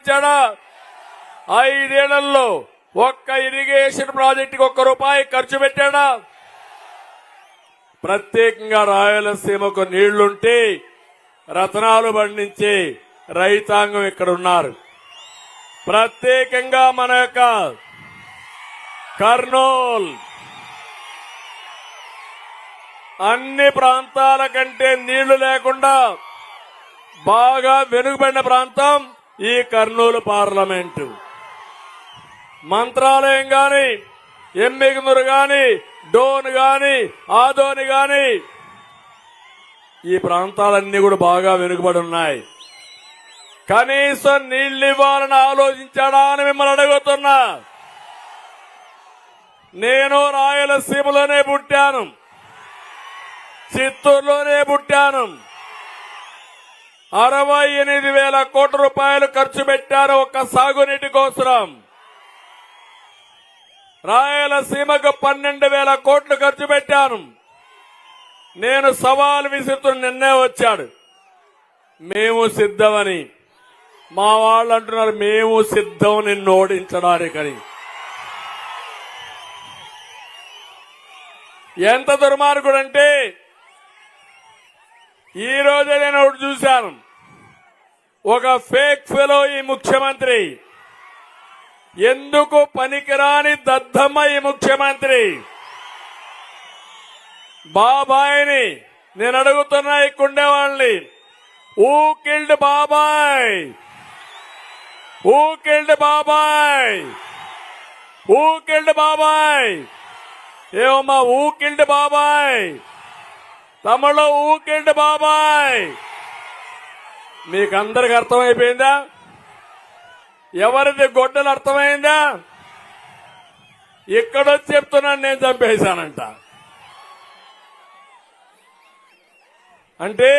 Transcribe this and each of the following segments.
ఇచ్చాడా ఐదేళ్ళలో ఒక్క ఇరిగేషన్ ప్రాజెక్టుకి ఒక్క రూపాయి ఖర్చు పెట్టాడా? ప్రత్యేకంగా రాయలసీమకు నీళ్ళుంటే రతనాలు పండించే రైతాంగం ఇక్కడ ఉన్నారు ప్రత్యేకంగా మన యొక్క కర్నూల్. అన్ని ప్రాంతాల కంటే నీళ్ళు లేకుండా బాగా వెనుకబడిన ప్రాంతం ఈ కర్నూలు పార్లమెంటు. మంత్రాలయం గాని ఎమ్మిగనూరు గాని డోన్ గాని ఆదోని గాని ఈ ప్రాంతాలన్నీ కూడా బాగా వెనుకబడి ఉన్నాయి. కనీసం నీళ్ళివ్వాలని ఆలోచించాడా అని మిమ్మల్ని అడుగుతున్నా. నేను రాయలసీమలోనే పుట్టాను. చిత్తూరులోనే పుట్టాను. అరవై ఎనిమిది వేల కోట్ల రూపాయలు ఖర్చు పెట్టారు ఒక సాగునీటి కోసం రాయలసీమకు పన్నెండు వేల కోట్లు ఖర్చు పెట్టాను. నేను సవాల్ విసురుతూ నిన్నే వచ్చాడు. మేము సిద్ధమని. మా వాళ్ళు అంటున్నారు మేము సిద్ధం నిన్ను ఓడించడానికని. ఎంత దుర్మార్గుడంటే ఈ ఈరోజు నేను ఒక ఫేక్ ఫెలో ఈ ముఖ్యమంత్రి. ఎందుకు పనికిరాని దద్దమ్మ ఈ ముఖ్యమంత్రి? బాబాయిని నేను అడుగుతున్నా ఇక్కడే వాళ్ళని ఊ కిల్డ్ బాబాయ్? ఊ కిల్డ్ బాబాయ్? ఊ కిల్డ్ బాబాయ్? ఏమమ్మా ఊ కిల్డ్ బాబాయ్? తమలో ఊ కిల్డ్ బాబాయ్? మీకందరికి అర్థమైపోయిందా? ఎవరిది గొడ్డలు అర్థమైందా? ఇక్కడొచ్చి చెప్తున్నాను నేను చంపేశానంట. అంటే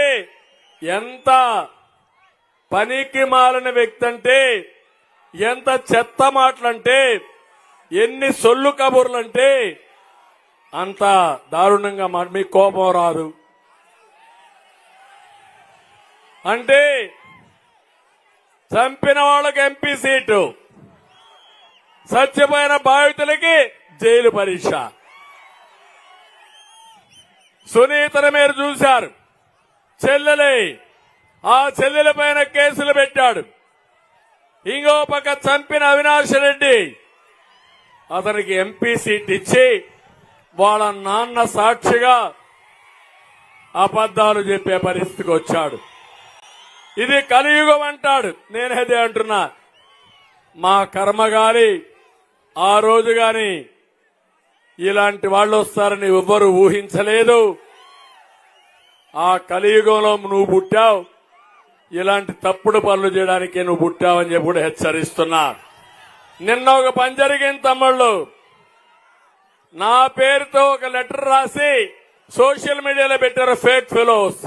ఎంత పనికి మాలిన వ్యక్తి అంటే ఎంత చెత్త మాటలంటే ఎన్ని సొల్లు కబుర్లంటే అంత దారుణంగా మాట మీకు కోపం రాదు. అంటే చంపిన వాళ్ళకి ఎంపీ సీటు చచ్చిపోయిన బాధితులకి జైలు పరీక్ష. సునీతను మీరు చూశారు. చెల్లెలే ఆ చెల్లెల పైన కేసులు పెట్టాడు. ఇంకో పక్క చంపిన అవినాష్ రెడ్డి అతనికి ఎంపీ సీట్ ఇచ్చి వాళ్ళ నాన్న సాక్షిగా అబద్ధాలు చెప్పే పరిస్థితికి వచ్చాడు. ఇది కలియుగం అంటాడు. నేనదే అంటున్నా. మా కర్మ గాని ఆ రోజు గాని ఇలాంటి వాళ్ళు వస్తారని ఎవ్వరు ఊహించలేదు. ఆ కలియుగంలో నువ్వు పుట్టావు. ఇలాంటి తప్పుడు పనులు చేయడానికి నువ్వు పుట్టావని చెప్పి కూడా హెచ్చరిస్తున్నా. నిన్న ఒక పని జరిగింది తమ్ముళ్ళు. నా పేరుతో ఒక లెటర్ రాసి సోషల్ మీడియాలో పెట్టారు ఫేక్ ఫెలోస్.